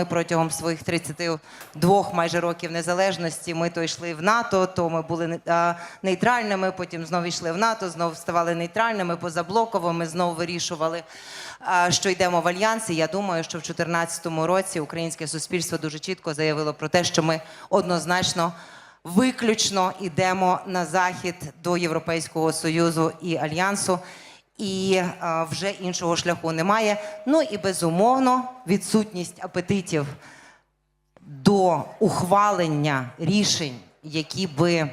ми протягом своїх 32 майже років незалежності ми то йшли в НАТО, то ми були нейтральними, потім знову йшли в НАТО, знову ставали нейтральними, позаблоковими, знову вирішували, що йдемо в альянс. І я думаю, що в 2014 році українське суспільство дуже чітко заявило про те, що ми однозначно виключно йдемо на захід до Європейського союзу і альянсу. І е, вже іншого шляху немає. Ну і безумовно відсутність апетитів до ухвалення рішень, які би е,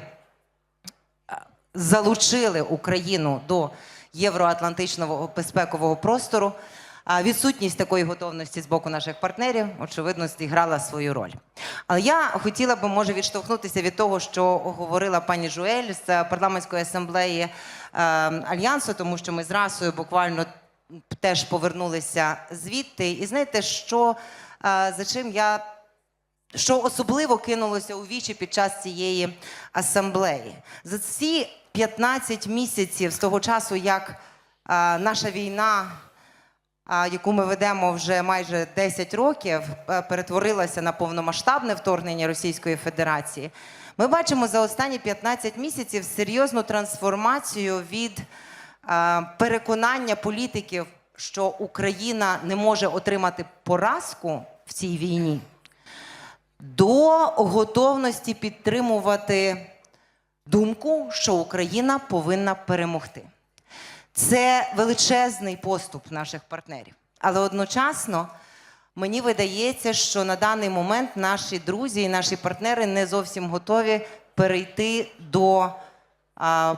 залучили Україну до євроатлантичного безпекового простору. А Відсутність такої готовності з боку наших партнерів, очевидно, зіграла свою роль. Але я хотіла би, може, відштовхнутися від того, що говорила пані Жуель з парламентської асамблеї е, Альянсу, тому що ми з расою буквально теж повернулися звідти. І знаєте, що е, за чим я що особливо кинулося у вічі під час цієї асамблеї. За ці 15 місяців з того часу, як а, наша війна, яку ми ведемо вже майже 10 років, е, перетворилася на повномасштабне вторгнення Російської Федерації. Ми бачимо за останні 15 місяців серйозну трансформацію від переконання політиків, що Україна не може отримати поразку в цій війні до готовності підтримувати думку, що Україна повинна перемогти. Це величезний поступ наших партнерів. Але одночасно мені видається, що на даний момент наші друзі і наші партнери не зовсім готові перейти до а,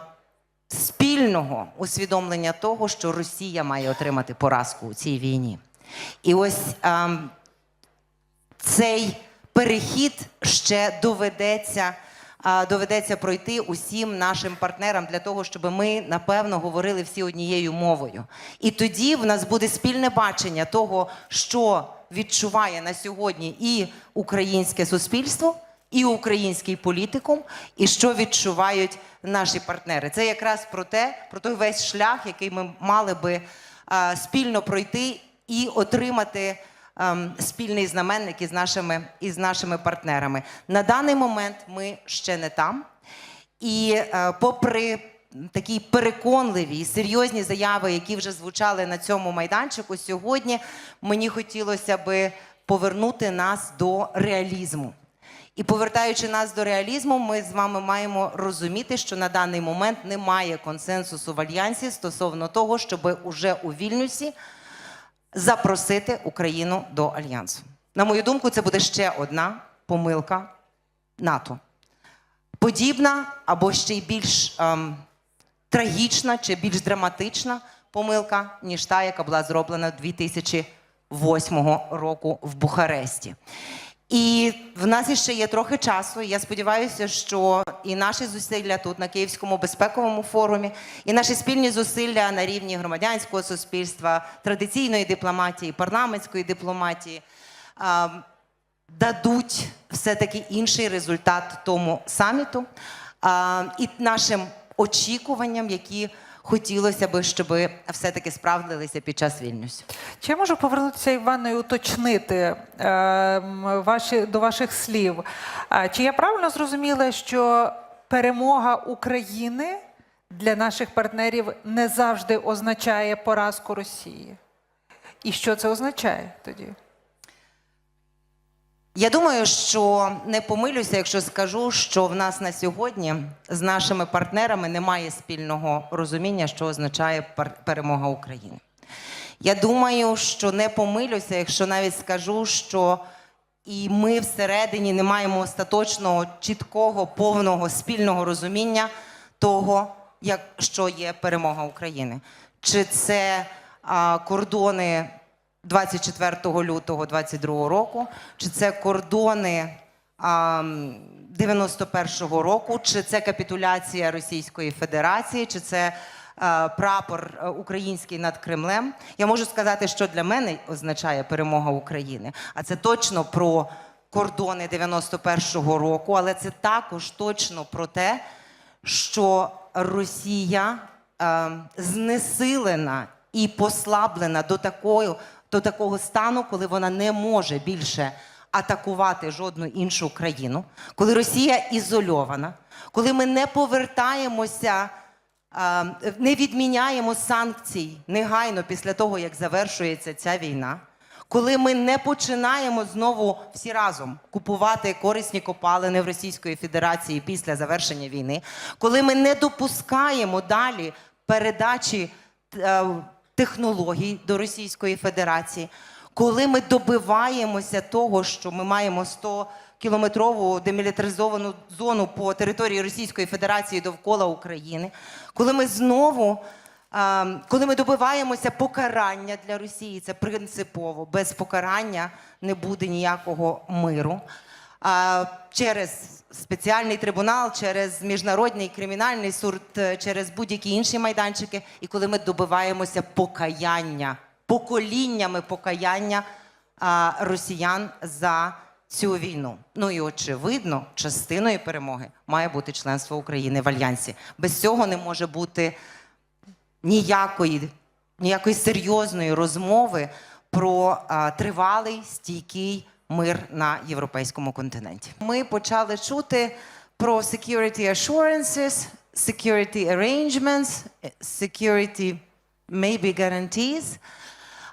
спільного усвідомлення того, що Росія має отримати поразку у цій війні. І ось ам, цей перехід ще доведеться. Доведеться пройти усім нашим партнерам для того, щоб ми напевно говорили всі однією мовою. І тоді в нас буде спільне бачення того, що відчуває на сьогодні і українське суспільство, і український політикум, і що відчувають наші партнери. Це якраз про те, про той весь шлях, який ми мали би спільно пройти і отримати спільний знаменник із нашими, із нашими партнерами. На даний момент ми ще не там. І е, попри такі переконливі і серйозні заяви, які вже звучали на цьому майданчику, сьогодні мені хотілося би повернути нас до реалізму. І повертаючи нас до реалізму, ми з вами маємо розуміти, що на даний момент немає консенсусу в альянсі стосовно того, щоб уже у Вільнюсі запросити Україну до альянсу. На мою думку, це буде ще одна помилка НАТО. Подібна або ще й більш ем, трагічна чи більш драматична помилка, ніж та, яка була зроблена 2008 року в Бухаресті. І в нас іще є трохи часу. Я сподіваюся, що і наші зусилля тут на Київському безпековому форумі, і наші спільні зусилля на рівні громадянського суспільства, традиційної дипломатії, парламентської дипломатії а, дадуть все-таки інший результат тому саміту а, і нашим очікуванням, які хотілося би, щоб все-таки справдилися під час Вільнюсу. Чи я можу повернутися, Івано, і уточнити е, ваші, до ваших слів? Чи я правильно зрозуміла, що перемога України для наших партнерів не завжди означає поразку Росії? І що це означає тоді? Я думаю, що не помилюся, якщо скажу, що в нас на сьогодні з нашими партнерами немає спільного розуміння, що означає перемога України. Я думаю, що не помилюся, якщо навіть скажу, що і ми всередині не маємо остаточного, чіткого, повного спільного розуміння того, як, що є перемога України. Чи це а, кордони 24 лютого 22 року, чи це кордони а, 91-го року, чи це капітуляція Російської Федерації, чи це е, прапор е, український над Кремлем. Я можу сказати, що для мене означає перемога України. А це точно про кордони 91-го року, але це також точно про те, що Росія е, знесилена і послаблена до такої, до такого стану, коли вона не може більше атакувати жодну іншу країну, коли Росія ізольована, коли ми не повертаємося, не відміняємо санкцій негайно після того, як завершується ця війна. Коли ми не починаємо знову всі разом купувати корисні копалини в Російської Федерації після завершення війни, коли ми не допускаємо далі передачі е, технологій до Російської Федерації, коли ми добиваємося того, що ми маємо 100 кілометрову демілітаризовану зону по території Російської Федерації довкола України, коли ми знову коли ми добиваємося покарання для Росії, це принципово. Без покарання не буде ніякого миру. Через спеціальний трибунал, через міжнародний кримінальний суд, е, через будь-які інші майданчики, і коли ми добиваємося покаяння, поколіннями покаяння росіян за цю війну. Ну і очевидно, частиною перемоги має бути членство України в альянсі. Без цього не може бути ніякої, ніякої серйозної розмови про тривалий стійкий мир на європейському континенті. Ми почали чути про security assurances, security arrangements, security maybe guarantees.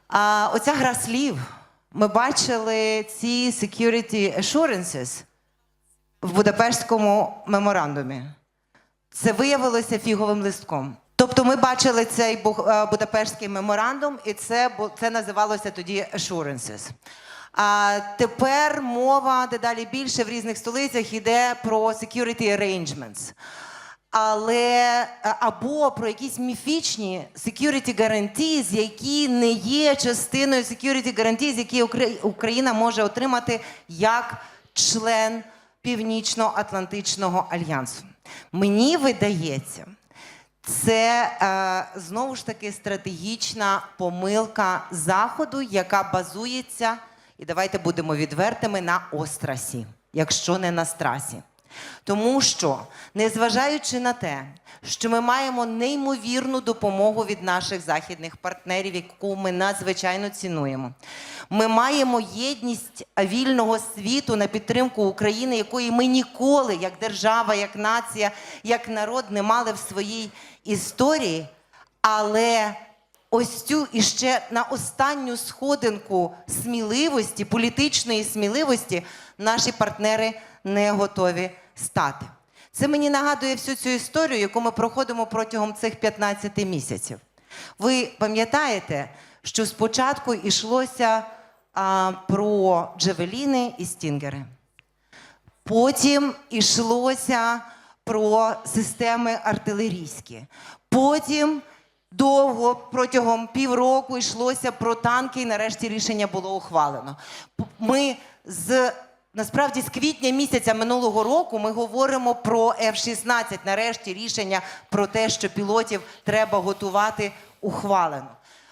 А, оця гра слів. Ми бачили ці security assurances в Будапештському меморандумі. Це виявилося фіговим листком. Тобто ми бачили цей е, Будапештський меморандум, і це, це називалося тоді assurances. А тепер мова дедалі більше в різних столицях йде про security arrangements. Але е, або про якісь міфічні security guarantees, які не є частиною security guarantees, які Укра- Україна може отримати як член Північно-Атлантичного альянсу. Мені видається, це е, знову ж таки стратегічна помилка Заходу, яка базується, і давайте будемо відвертими, на острасі, якщо не на страсі. Тому що, незважаючи на те, що ми маємо неймовірну допомогу від наших західних партнерів, яку ми надзвичайно цінуємо, ми маємо єдність вільного світу на підтримку України, якої ми ніколи, як держава, як нація, як народ, не мали в своїй історії. Але ось цю іще на останню сходинку сміливості, політичної сміливості, наші партнери не готові стати. Це мені нагадує всю цю історію, яку ми проходимо протягом цих 15 місяців. Ви пам'ятаєте, що спочатку йшлося а, про джевеліни і стінгери. Потім йшлося про системи артилерійські. Потім довго протягом півроку йшлося про танки, і нарешті рішення було ухвалено. Ми з насправді з квітня місяця минулого року ми говоримо про F-16. Нарешті рішення про те, що пілотів треба готувати, ухвалено.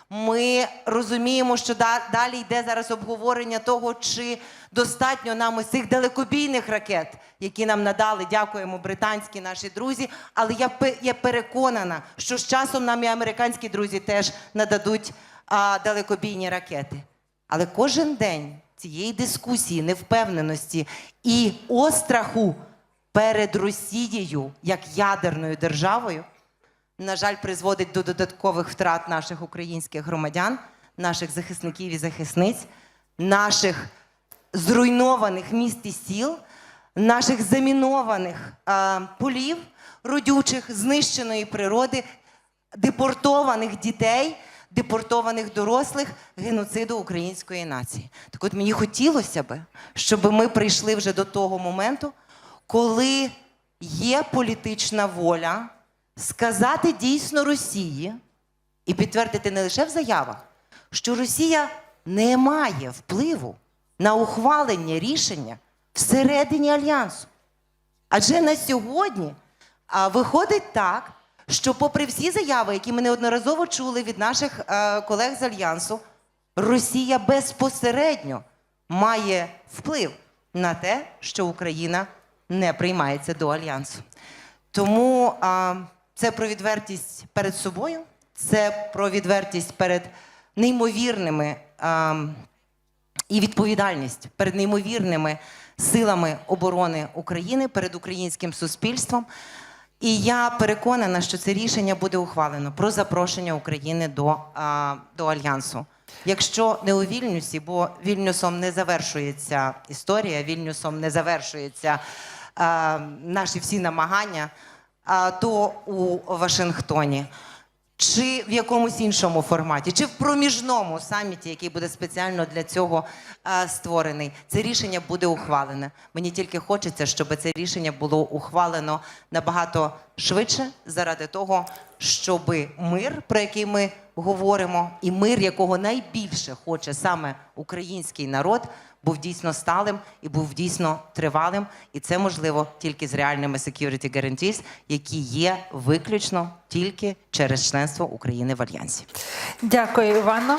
Ми розуміємо, що далі йде зараз обговорення того, чи достатньо нам ось цих далекобійних ракет, які нам надали, дякуємо британські наші друзі. Але я, я переконана, що з часом нам і американські друзі теж нададуть а, далекобійні ракети. Але кожен день цієї дискусії, невпевненості і остраху перед Росією як ядерною державою на жаль, призводить до додаткових втрат наших українських громадян, наших захисників і захисниць, наших зруйнованих міст і сіл, наших замінованих а, полів, родючих, знищеної природи, депортованих дітей, депортованих дорослих, геноциду української нації. Так от мені хотілося би, щоб ми прийшли вже до того моменту, коли є політична воля сказати дійсно Росії і підтвердити не лише в заявах, що Росія не має впливу на ухвалення рішення всередині альянсу. Адже на сьогодні а, виходить так, що, попри всі заяви, які ми неодноразово чули від наших е, колег з альянсу, Росія безпосередньо має вплив на те, що Україна не приймається до альянсу. Тому а, це про відвертість перед собою, це про відвертість перед неймовірними ем, і відповідальність перед неймовірними силами оборони України, перед українським суспільством. І я переконана, що це рішення буде ухвалено про запрошення України до, а, до альянсу. Якщо не у Вільнюсі, бо Вільнюсом не завершується історія, Вільнюсом не завершується а, наші всі намагання, а, то у Вашингтоні. Чи в якомусь іншому форматі, чи в проміжному саміті, який буде спеціально для цього створений, це рішення буде ухвалене. Мені тільки хочеться, щоб це рішення було ухвалено набагато швидше, заради того, щоб мир, про який ми говоримо, і мир, якого найбільше хоче саме український народ, був дійсно сталим і був дійсно тривалим. І це можливо тільки з реальними security guarantees, які є виключно тільки через членство України в альянсі. Дякую, Івано.